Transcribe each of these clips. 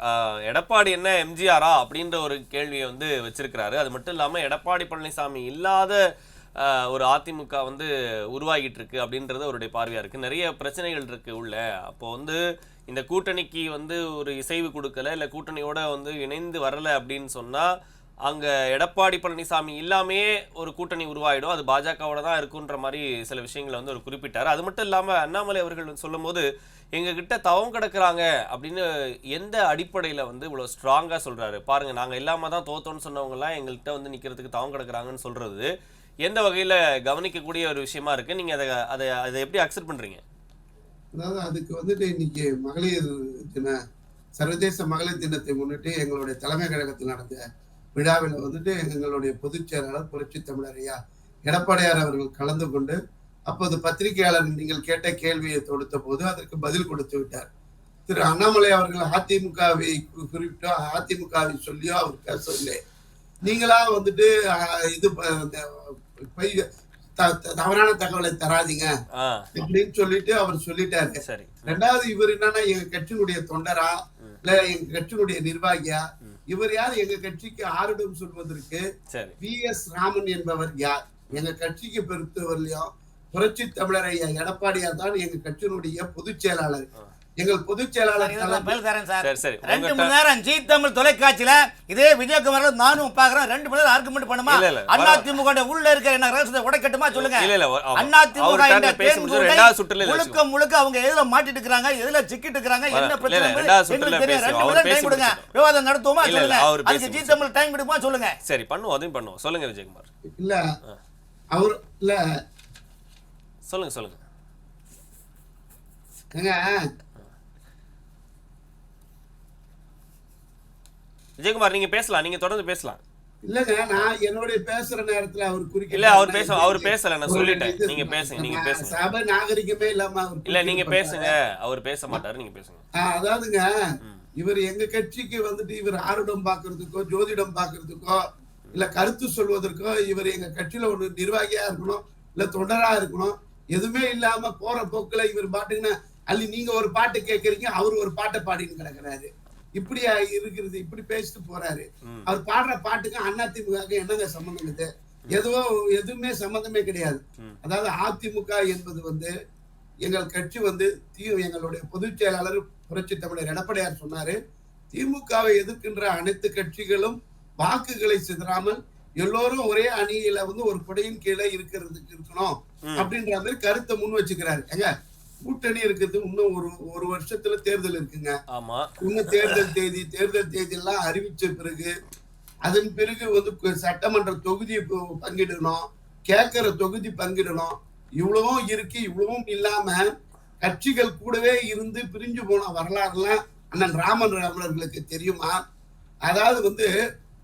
எடப்பாடி என்ன எம்ஜிஆரா அப்படின்ற ஒரு கேள்வியை வந்து வச்சிருக்கிறாரு. அது மட்டும் இல்லாமல் எடப்பாடி பழனிசாமி இல்லாத ஒரு அதிமுக வந்து உருவாகிட்டு இருக்கு அப்படின்றது அவருடைய பார்வையாக இருக்குது நிறைய பிரச்சனைகள் இருக்கு உள்ள. அப்போ வந்து இந்த கூட்டணிக்கு வந்து ஒரு இசைவு கொடுக்கல இல்லை கூட்டணியோட வந்து இணைந்து வரலை அப்படின்னு சொன்னால் அங்கே எடப்பாடி பழனிசாமி இல்லாமையே ஒரு கூட்டணி உருவாயிடும். அது பாஜகவோட தான் இருக்குன்ற மாதிரி சில விஷயங்களை வந்து அவர் குறிப்பிட்டார். அது மட்டும் இல்லாமல் அண்ணாமலை அவர்கள் சொல்லும்போது எங்ககிட்ட தவம் கிடக்குறாங்க அப்படின்னு எந்த அடிப்படையில் வந்து இவ்வளோ ஸ்ட்ராங்காக சொல்கிறாரு பாருங்கள் நாங்கள் இல்லாமல் தான் தோத்தோன்னு சொன்னவங்கலாம் எங்கள்கிட்ட வந்து நிற்கிறதுக்கு தவம் கிடக்குறாங்கன்னு சொல்கிறது எந்த வகையில் கவனிக்கக்கூடிய ஒரு விஷயமா இருக்கு? நீங்கள் அதை அதை அதை எப்படி அக்செப்ட் பண்ணுறீங்க அதாவது அதுக்கு வந்துட்டு இன்னைக்கு மகளிர் தின சர்வதேச மகளிர் தினத்தை முன்னிட்டு எங்களுடைய தலைமை கழகத்தில் நடந்த விழாவில் வந்துட்டு எங்களுடைய பொதுச் செயலாளர் புரட்சி தமிழர் ஐயா எடப்பாடியார் அவர்கள் கலந்து கொண்டு அப்போது பத்திரிகையாளர் நீங்கள் கேட்ட கேள்வியை தொடுத்த போது அதற்கு பதில் கொடுத்து விட்டார். திரு அண்ணாமலை அவர்கள் அதிமுகவை குறிப்பிட்டோ அதிமுகவை சொல்லியோ அவர் பேசவில்லை நீங்களா வந்துட்டு இது பொய் தவறான தகவலை தராதீங்க அப்படின்னு சொல்லிட்டு அவர் சொல்லிட்டாரு. ரெண்டாவது இவர் என்னன்னா எங்க கட்சியினுடைய தொண்டரா. இல்ல எங்க கட்சியினுடைய நிர்வாகியா. இவர் யார்? எங்க கட்சிக்கு ஆருடம் சொல்வதற்கு வி எஸ் ராமன் என்பவர் யார்? எங்க கட்சிக்கு பொறுத்தவரையிலும் புரட்சி தமிழர் ஐயா எடப்பாடியார் தான் எங்க கட்சியினுடைய பொதுச் செயலாளர். எங்கள் பொதுச் செயலாளர் ஜி தமிழ் தொலைக்காட்சியில இதே விஜயகுமார் நானும் பாக்குறேன் ரெண்டு மணி நேரம் ஆர்குமெண்ட் பண்ணுமா அண்ணா திமுக உள்ள இருக்கிற என்ன ரகசியத்தை உடைக்கட்டுமா சொல்லுங்க. இல்ல இல்ல அவ- அண்ணா திமுக முழுக்க முழுக்க அவங்க எதுல மாட்டிட்டு இருக்காங்க எதுல சிக்கிட்டு இருக்காங்க என்ன பிரச்சனை. ரெண்டு மணி டைம் கொடுங்க. விவாதம் நடத்துவோமா சொல்லுங்க. அவர் அதுக்கு ஜி தமிழ் டைம் கொடுக்குமா சொல்லுங்க. சரி பண்ணுவோம் அதையும் பண்ணுவோம். சொல்லுங்க விஜயகுமார். இல்ல அவர் இல்ல. சொல்லுங்க சொல்லுங்க. விஜயகுமார் நீங்க பேசலாம் நீங்க தொடர்ந்து பேசலாம். இல்லங்க நான் என்னுடைய பேசுற நேரத்துல அவர் குறுக்கிட்டு இல்ல அவர் பேச அவர் பேசல நான் சொல்லிட்டேன். நீங்க பேசுங்க நீங்க பேசுங்க. சபை நாகரிகமே இல்லாம இல்ல நீங்க பேசுங்க அவர் பேச மாட்டாரு நீங்க பேசுங்க. அதாவதுங்க. இவர் எங்க கட்சிக்கு வந்துட்டு இவர் ஆருடம் பாக்குறதுக்கோ ஜோதிடம் பாக்குறதுக்கோ இல்ல கருத்து சொல்வதற்கோ இவர் எங்க கட்சியில ஒரு நிர்வாகியா இருக்கணும் இல்ல தொண்டரா இருக்கணும் எதுவுமே இல்லாம போற போக்குல இவர் பாட்டுங்கன்னா அள்ளி நீங்க ஒரு பாட்டு கேட்கறீங்க அவர் ஒரு பாட்டை பாடின்னு கிடக்குறாரு. இப்படியா இருக்கிறது இப்படி பேசிட்டு போறாரு. அவர் பாடுற பாட்டுக்கு அதிமுக என்னங்க சம்பந்தம் இது எதுவோ எதுவுமே சம்பந்தமே கிடையாது. அதாவது அதிமுக என்பது வந்து எங்கள் கட்சி வந்து தீ எங்களுடைய பொதுச் செயலாளர் புரட்சி தமிழர் எடப்பாடியார் சொன்னாரு திமுகவை எதிர்க்கின்ற அனைத்து கட்சிகளும் வாக்குகளை சிதறாமல் எல்லோரும் ஒரே அணியில வந்து ஒரு கொடையின் கீழே இருக்கிறதுக்கு இருக்கணும். அப்படின்ற மாதிரி கருத்தை முன் வச்சுக்கிறாரு ஏங்க கூட்டணி இருக்கிறது இன்னும் ஒரு ஒரு வருஷத்துல தேர்தல் இருக்குங்க. ஆமா. இன்னும் தேர்தல் தேதி தேர்தல் தேதி எல்லாம் அறிவிச்ச பிறகு அதன் பிறகு வந்து சட்டமன்ற தொகுதி பங்கிடணும். கேட்கிற தொகுதி பங்கிடணும். இவ்வளவும் இருக்கு இவ்வளவும் இல்லாம கட்சிகள் கூடவே இருந்து பிரிஞ்சு போன வரலாறுலாம் அண்ணன் ராமன் ராமர்களுக்கு தெரியுமா? அதாவது வந்து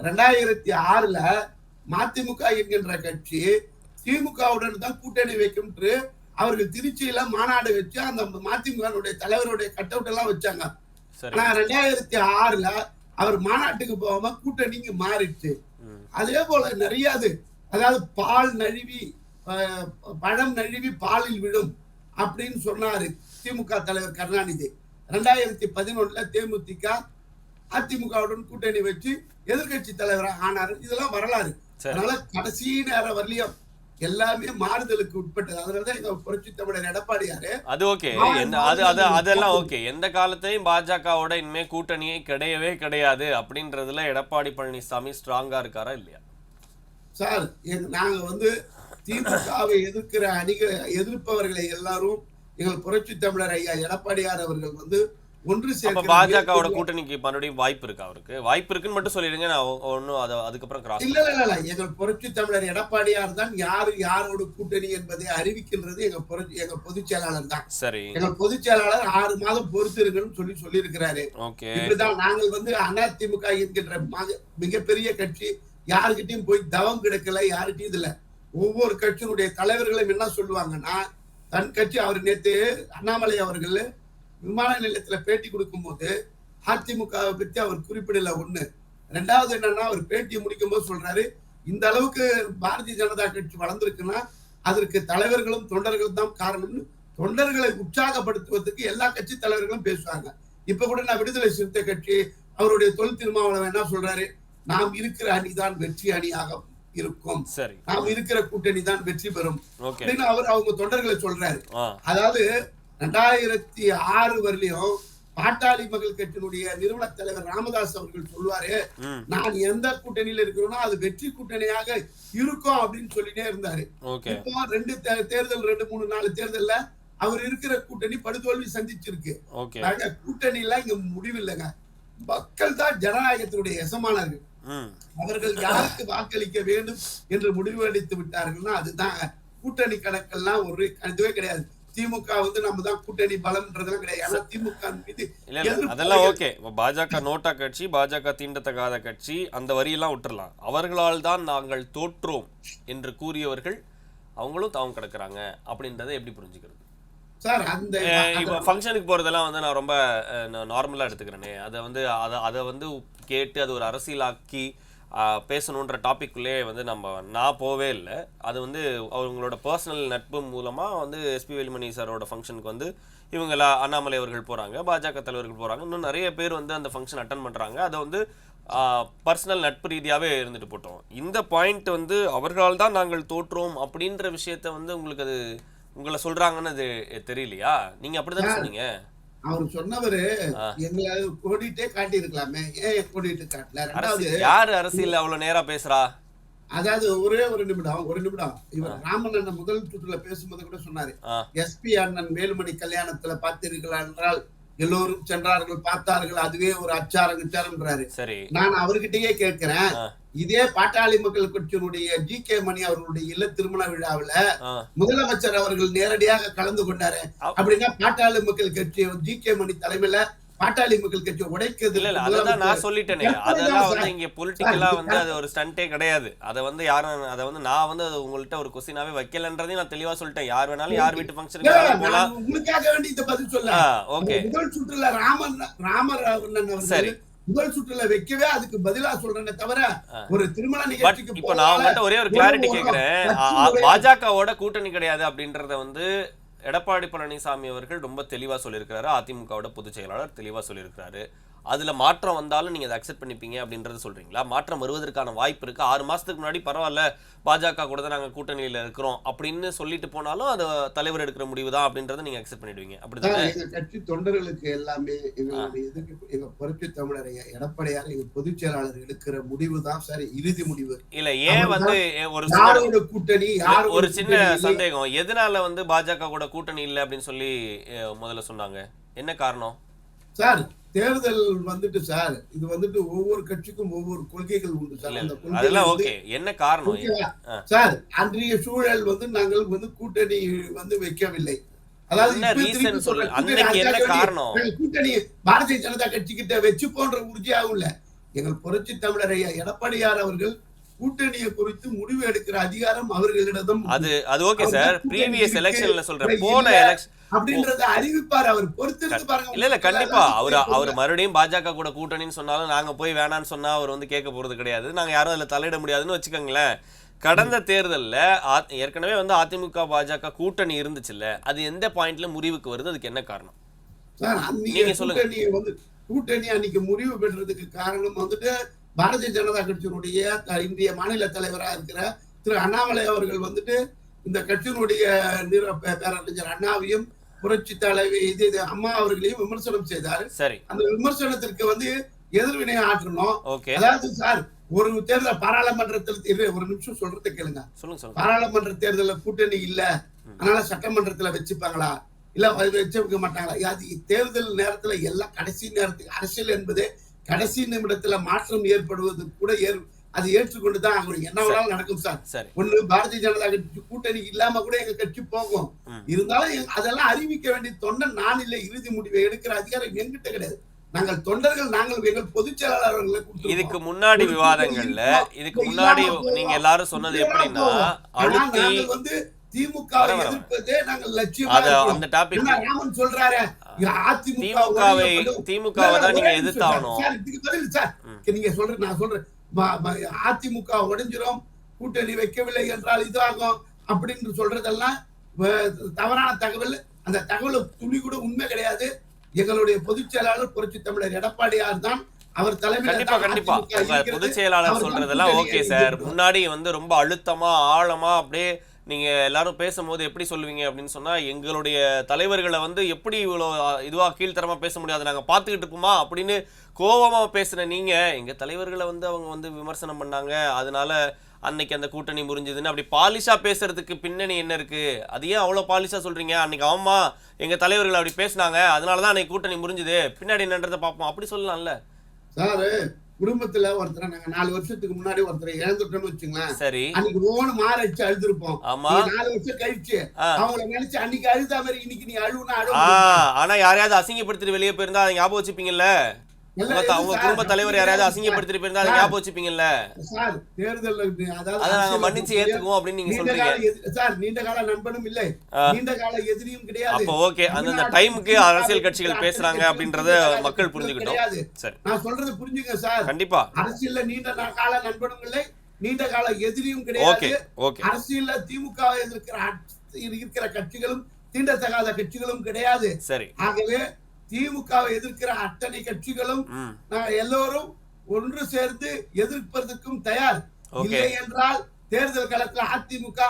ரெண்டாயிரத்தி ஆறுல மதிமுக என்கின்ற கட்சி திமுகவுடன் தான் கூட்டணி வைக்கும்ன்று அவர்கள் திருச்சியில மாநாடு வச்சு அந்த மதிமுகனுடைய தலைவருடைய கட் அவுட் எல்லாம் வச்சாங்க. ஆனா ரெண்டாயிரத்தி ஆறுல அவர் மாநாட்டுக்கு போகாம கூட்டணிக்கு மாறிடுச்சு. அதே போல நிறைய அது அதாவது பால் நழுவி பழம் நழுவி பாலில் விடும் அப்படின்னு சொன்னாரு திமுக தலைவர் கருணாநிதி. ரெண்டாயிரத்தி பதினொன்னுல தேமுதிக அதிமுகவுடன் கூட்டணி வச்சு எதிர்க்கட்சி தலைவராக ஆனாரு. இதெல்லாம் வரலாறு. அதனால கடைசி நேரம் வரலையும். எல்லாமே மாறுதலுக்கு உட்பட்டது. அதனாலதான் எங்க புரட்சி தமிழர் எடப்பாடியாரு அது ஓகே. அது அது அதெல்லாம் ஓகே. எந்த காலத்தையும் பாஜகவோட இனிமே கூட்டணியே கிடையவே கிடையாது அப்படின்றதுல எடப்பாடி பழனிசாமி ஸ்ட்ராங்கா இருக்காரா இல்லையா? சார் நாங்க வந்து திமுகவை எதிர்க்கிற அணிக எதிர்ப்பவர்களை எல்லாரும் எங்கள் புரட்சி தமிழர் ஐயா எடப்பாடியார் அவர்கள் வந்து ஒன்று அப்ப சேர்க்கிற பாஜகவோட கூட்டணிக்கு மறுபடியும் வாய்ப்பு இருக்கா அவருக்கு? வாய்ப்பு இருக்குன்னு மட்டும் சொல்லிடுங்க நான் ஒ- ஒண்ணும் அதை அதுக்கப்புறம் கிராஸ் இல்ல இல்ல இல்ல எங்கள் புரட்சி தமிழர் எடப்பாடியார் தான் யாரு யாரோட கூட்டணி என்பதை அறிவிக்கின்றது எங்க புரட்சி எங்க பொதுச் செயலாளர் தான். சரி. எங்கள் பொதுச் செயலாளர் ஆறு மாதம் பொறுத்திருங்கன்னு சொல்லி சொல்லியிருக்கிறாரு. ஓகே. இப்படிதான் நாங்கள் வந்து அதிமுக என்கின்ற மக- மிகப்பெரிய கட்சி யாருக்கிட்டையும் போய் தவம் கிடக்கல யாருக்கிட்டையும் இதுல ஒவ்வொரு கட்சியினுடைய தலைவர்களும் என்ன சொல்லுவாங்கன்னா தன் கட்சி அவர் நேத்து அண்ணாமலை அவர்கள் விமான நிலையத்துல பேட்டி கொடுக்கும்போது அதிமுகவை பத்தி அவர் குறிப்பிடல ஒண்ணு. ரெண்டாவது என்னன்னா அவர் பேட்டியை முடிக்கும் போது சொல்றாரு இந்த அளவுக்கு பாரதிய ஜனதா கட்சி வளர்ந்திருக்குன்னா அதற்கு தலைவர்களும் தொண்டர்களும் தான் காரணம்னு தொண்டர்களை உற்சாகப்படுத்துவதற்கு எல்லா கட்சி தலைவர்களும் பேசுவாங்க. இப்ப கூட நான் விடுதலை சிறுத்தை கட்சி அவருடைய தொல் திருமாவளவன் என்ன சொல்றாரு? நாம் இருக்கிற அணிதான் வெற்றி அணியாக இருக்கும். நாம் இருக்கிற கூட்டணி தான் வெற்றி பெறும். அப்படின்னு அவர் அவங்க தொண்டர்களை சொல்றாரு. அதாவது ரெண்டாயிரத்தி ஆறு வரலையும் பாட்டாளி மக்கள் கட்சியினுடைய நிறுவன தலைவர் ராமதாஸ் அவர்கள் சொல்லுவாரு நான் எந்த கூட்டணியில இருக்கிறேனோ அது வெற்றி கூட்டணியாக இருக்கும் அப்படின்னு சொல்லிட்டே இருந்தாரு. இப்போ ரெண்டு தேர்தல் ரெண்டு மூணு நாலு தேர்தல்ல அவர் இருக்கிற கூட்டணி படுதோல்வி சந்திச்சிருக்கு. ஓகே. நாங்க கூட்டணி எல்லாம் இங்க முடிவில்லைங்க. மக்கள் தான் ஜனநாயகத்தினுடைய எசமானர்கள். அவர்கள் யாருக்கு வாக்களிக்க வேண்டும் என்று முடிவு எடுத்து விட்டார்கள்னா அதுதான் கூட்டணி கணக்கெல்லாம் ஒரு இதுவே கிடையாது. திமுக வந்து நம்ம தான் கூட்டணி பலம்ன்றதெல்லாம் கிடையாது. ஏன்னா திமுக மீது அதெல்லாம் ஓகே. பாஜக நோட்டா கட்சி பாஜக தீண்டத்தகாத கட்சி அந்த வரியெல்லாம் விட்டுறலாம். அவர்களால் தான் நாங்கள் தோற்றோம் என்று கூறியவர்கள் அவங்களும் தாவும் கிடக்குறாங்க அப்படின்றத எப்படி புரிஞ்சுக்கிறது? சார் அந்த அஹ் இப்போ ஃபங்க்ஷனுக்கு போறதெல்லாம் வந்து நான் ரொம்ப நார்மலா எடுத்துக்கிறேனே. அதை வந்து அதை அதை வந்து கேட்டு அது ஒரு அரசியலாக்கி பேசணுன்ற டாபிக்குள்ளே வந்து நம்ம நான் போவே இல்லை. அது வந்து அவங்களோட பர்சனல் நட்பு மூலமா வந்து எஸ்பி வேலுமணி சாரோட ஃபங்க்ஷனுக்கு வந்து இவங்கள அண்ணாமலை அவர்கள் போறாங்க பாஜக தலைவர்கள் போறாங்க. இன்னும் நிறைய பேர் வந்து அந்த ஃபங்க்ஷன் அட்டன் பண்றாங்க. அதை வந்து பர்சனல் நட்பு ரீதியாவே இருந்துட்டு போட்டோம். இந்த பாயிண்ட் வந்து அவர்களால் தான் நாங்கள் தோற்றோம் அப்படின்ற விஷயத்த வந்து உங்களுக்கு அது உங்களை சொல்றாங்கன்னு அது தெரியலையா? நீங்க அப்படிதானே சொன்னீங்க? அவர் சொன்னவரு. எங்களை கோடிட்டே காட்டி இருக்கலாமே ஏன் கோடிட்டு காட்டல? ரெண்டாவது யாரு அரசியல் அவ்வளவு நேரா பேசுறா? அதாவது ஒரே ஒரு நிமிடம் ஒரு நிமிடம். இவர் ராமன் அண்ணன் முதல் சுற்றுல பேசும்போது கூட சொன்னாரு எஸ்பி அண்ணன் வேலுமணி கல்யாணத்துல பார்த்தீர்களா என்றால் எல்லோரும் சென்றார்கள் பார்த்தார்கள் அதுவே ஒரு அச்சாரம் கிச்சாரம்ன்றாரு சரி. நான் அவர்கிட்டயே கேட்கிறேன். இதே பாட்டாளி மக்கள் கட்சியினுடைய ஜி கே மணி அவர்களுடைய இல்ல திருமண விழாவுல முதலமைச்சர் அவர்கள் நேரடியாக கலந்து கொண்டாரு. அப்படின்னா பாட்டாளி மக்கள் கட்சி ஜி கே மணி தலைமையில பாட்டாளி மக்கள் கட்சி உடைக்கிறது இல்ல அததான் நான் சொல்லிட்டேனே. அதெல்லாம் வந்து இங்க பொலிட்டிக்கலா வந்து அது ஒரு ஸ்டண்டே கிடையாது. அதை வந்து யாரும் அதை வந்து நான் வந்து அது உங்கள்ட்ட ஒரு கொஸ்டினாவே வைக்கலன்றதையும் நான் தெளிவா சொல்லிட்டேன். யார் வேணாலும் யார் வீட்டு ஃபங்க்ஷனுக்கு போலாம் உங்களுக்காக வேண்டி இந்த பதில் சொல்ல ஓகே முதல் சுற்றுல ராமன் ராமர் சரி. முதல் சுற்றுல வைக்கவே அதுக்கு பதிலா சொல்றேனே தவிர ஒரு திருமண நிகழ்ச்சிக்கு இப்போ நான் உங்கள்ட்ட ஒரே ஒரு கிளாரிட்டி கேட்கிறேன் பாஜகவோட கூட்டணி கிடையாது அப்படின்றத வந்து எடப்பாடி பழனிசாமி அவர்கள் ரொம்ப தெளிவா சொல்லியிருக்கிறாரு. அதிமுகவோட பொதுச் செயலாளர் தெளிவா சொல்லியிருக்கிறாரு. அதுல மாற்றம் வந்தாலும் நீங்க அதை அக்செப்ட் பண்ணிப்பீங்க அப்படின்றத சொல்றீங்களா? மாற்றம் வருவதற்கான வாய்ப்பு இருக்கு. ஆறு மாசத்துக்கு முன்னாடி பரவாயில்ல பாஜக கூட தான் நாங்க கூட்டணியில இருக்கிறோம் அப்படின்னு சொல்லிட்டு போனாலும் அது தலைவர் எடுக்கிற முடிவு தான் அப்படின்றத நீங்க அக்செப்ட் பண்ணிடுவீங்க. அப்படிதானே? கட்சி தொண்டர்களுக்கு எல்லாமே எங்களுடைய இதுக்கு புரட்சி தமிழரைய எடப்பாடியார் எங்க பொதுச் செயலாளர் எடுக்கிற முடிவு தான் சரி இறுதி முடிவு. இல்ல ஏன் வந்து ஒரு யாரோட கூட்டணி யாரோட ஒரு சின்ன. சந்தேகம். எதனால வந்து பாஜக கூட கூட்டணி இல்லை அப்படின்னு சொல்லி முதல்ல சொன்னாங்க? என்ன காரணம்? சார் தேர்தல் வந்துட்டு சார் இது வந்துட்டு ஒவ்வொரு கட்சிக்கும் ஒவ்வொரு கொள்கைகள் உண்டு சார். அந்த ஓகே. என்ன காரணம். சார் அன்றைய சூழல் வந்து நாங்கள் வந்து கூட்டணி வந்து வைக்கவில்லை. அதாவது கூட்டணி பாரதிய ஜனதா கட்சி கிட்ட வச்சு போன்ற உறுதியாகவும் இல்ல எங்கள் புரட்சி தமிழர் ஐயா எடப்பாடியார் அவர்கள் கூட்டணியை குறித்து முடிவு எடுக்கிற அதிகாரம் அவர்களிடம் அது அது ஓகே சார் ப்ரீவியஸ் எலெக்ஷன்ல சொல்றேன். போன எலெக்ஷன் அப்படின்றத அறிவிப்பார் அவர். பொறுத்திருந்து பாருங்க. இல்ல இல்ல கண்டிப்பா. அவர் அவர் மறுபடியும் பாஜக கூட கூட்டணின்னு சொன்னாலும் நாங்க போய் வேணாம்னு சொன்னா அவர் வந்து கேட்க போறது கிடையாது. நாங்க யாரும் அதுல தலையிட முடியாதுன்னு வச்சுக்கோங்களேன். கடந்த தேர்தல்ல ஏற்கனவே வந்து அதிமுக பாஜக கூட்டணி இருந்துச்சுல்ல. அது எந்த பாயிண்ட்ல முறிவுக்கு வருது? அதுக்கு என்ன காரணம்? நீங்க சொல்லுங்க. கூட்டணி அன்னைக்கு முடிவு பெற்றதுக்கு காரணம் வந்துட்டு பாரதிய ஜனதா கட்சியினுடைய இந்திய மாநில தலைவரா இருக்கிற திரு அண்ணாமலை அவர்கள் வந்துட்டு இந்த கட்சியினுடைய பேரறிஞர் அண்ணாவையும் புரட்சி தலைவி இது அம்மா அவர்களையும் விமர்சனம் செய்தார். அந்த விமர்சனத்திற்கு வந்து எதிர்வினை ஆற்றணும். அதாவது சார் ஒரு தேர்தல் பாராளுமன்றத்தில் ஒரு நிமிஷம் சொல்றதை கேளுங்க. பாராளுமன்ற தேர்தல்ல கூட்டணி இல்ல. அதனால சட்டமன்றத்துல வச்சுப்பாங்களா? இல்ல வச்சு வைக்க மாட்டாங்களா? அது தேர்தல் நேரத்துல எல்லாம் கடைசி நேரத்துக்கு அரசியல் என்பது கடைசி நிமிடத்துல மாற்றம் ஏற்படுவது கூட ஏற் அது ஏற்றுக்கொண்டுதான் ஆகணும் என்ன வேணாலும் நடக்கும் சார் ஒண்ணு பாரதிய ஜனதா கட்சி கூட்டணி இல்லாம கூட எங்க கட்சி போகும். இருந்தாலும் அதெல்லாம் அறிவிக்க வேண்டிய தொண்டன் நான் இல்லை இறுதி முடிவை எடுக்கிற அதிகாரம் என்கிட்ட கிடையாது நாங்கள் தொண்டர்கள் நாங்கள் எங்கள் பொதுச் செயலாளர்களை. இதுக்கு முன்னாடி விவாதங்கள்ல இதுக்கு முன்னாடி. நீங்க எல்லாரும் சொன்னது எப்படின்னா அழுத்தி வந்து திமுக. எதிர்ப்பதே நாங்கள் லட்சியமா. அந்த டாபிக் சொல்றாரு திமுகவை. திமுகவை தான் நீங்க எதிர்த்தாகணும் சார், இதுக்கு பதில் சார் ம். நீங்க சொல்ற நான் சொல்றேன் அதிமுக உடைஞ்சிரும் கூட்டணி வைக்கவில்லை என்றால் இதாகும் அப்படின்னு சொல்றதெல்லாம் தவறான தகவல் அந்த தகவல் துளி கூட உண்மை கிடையாது எங்களுடைய பொதுச் செயலாளர் புரட்சி தமிழர் எடப்பாடியார் தான் அவர் தலைமையில கண்டிப்பா கண்டிப்பா. பொதுச் செயலாளர் சொல்றதெல்லாம் ஓகே சார். முன்னாடி வந்து ரொம்ப அழுத்தமா ஆழமா அப்படியே நீங்கள் எல்லாரும் பேசும்போது எப்படி சொல்லுவீங்க அப்படின்னு சொன்னால் எங்களுடைய தலைவர்களை வந்து எப்படி இவ்வளோ இதுவாக கீழ்த்தரமாக பேச முடியாது நாங்கள் பார்த்துக்கிட்டு இருப்போமா அப்படின்னு கோபமாக பேசின நீங்கள் எங்கள் தலைவர்களை வந்து அவங்க வந்து விமர்சனம் பண்ணாங்க. அதனால அன்னைக்கு அந்த கூட்டணி முறிஞ்சதுன்னு அப்படி பாலிஷாக பேசுறதுக்கு பின்னணி என்ன இருக்குது அது ஏன் அவ்வளோ பாலிஷாக சொல்கிறீங்க அன்னைக்கு ஆமாம் எங்கள் தலைவர்கள் அப்படி பேசுனாங்க. அதனால தான் அன்னைக்கு கூட்டணி முறிஞ்சுது. பின்னாடி என்னன்றதை பார்ப்போம். அப்படி சொல்லலாம்ல. சார் குடும்பத்துல ஒருத்தரை நாங்க நாலு வருஷத்துக்கு முன்னாடி ஒருத்தரை இழந்துட்டோம்னு வச்சுங்களேன். சரி. அன்னைக்கு ஓன மாரடிச்சு அழுதுருப்போம். ஆமா. நீ நாலு வருஷம் கழிச்சு. அவங்கள நினைச்சு அன்னைக்கு அழுதா மாதிரி இன்னைக்கு நீ அழுவுனா அழுவ? ஆனா யாரையாவது அசிங்கப்படுத்திட்டு வெளியே போயிருந்தா ஞாபகம் வச்சுப்பீங்கல்ல? குடும்ப தலைவர் போயிருந்தா அதை சார், ஞாபகம் வச்சுப்பீங்கல்ல? சார் தேர்தல் அதாவது அதை நாங்க அரசியல்ல மன்னிச்சு கூடிய ஏத்துக்குவோம் அப்படின்னு நீங்க நீண்ட சொல்றீங்க. கால எதிரி- சார் நீண்ட கால நண்பனும் இல்லை. நீண்ட கால எதிரியும் கிடையாது. அப்போ ஓகே தமிழ்நாட்டு டைமுக்கு அரசியல் கட்சிகள் பேசுறாங்க. அப்படின்றத மக்கள் புரிஞ்சுக்கிட்டோம். சரி. நான் சொல்றது புரிஞ்சுங்க சார். கண்டிப்பா. அரசியல்ல நீண்ட கால நண்பனும் இல்லை நீண்ட கால எதிரியும் கிடையாது. ஓகே அரசியல்ல திமுக இருக்கிற இருக்கிற கட்சிகளும் தீண்டத்தகாத கட்சிகளும் கிடையாது. சரி. ஆகவே திமுகவை எதிர்க்கிற அத்தனை கட்சிகளும் நாங்கள் எல்லோரும் ஒன்று சேர்ந்து எதிர்ப்பதற்கும் தயார். இல்லை என்றால் தேர்தல் களத்துல அதிமுக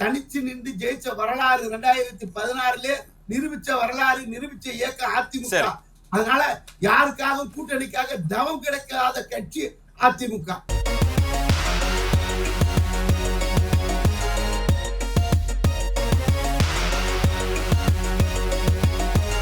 தனிச்சு நின்று ஜெயிச்ச வரலாறு ரெண்டாயிரத்தி பதினாறுல நிரூபிச்ச வரலாறு நிரூபிச்ச இயக்கம் அதிமுக. அதனால யாருக்காக கூட்டணிக்காக தவம் கிடைக்காத கட்சி அதிமுக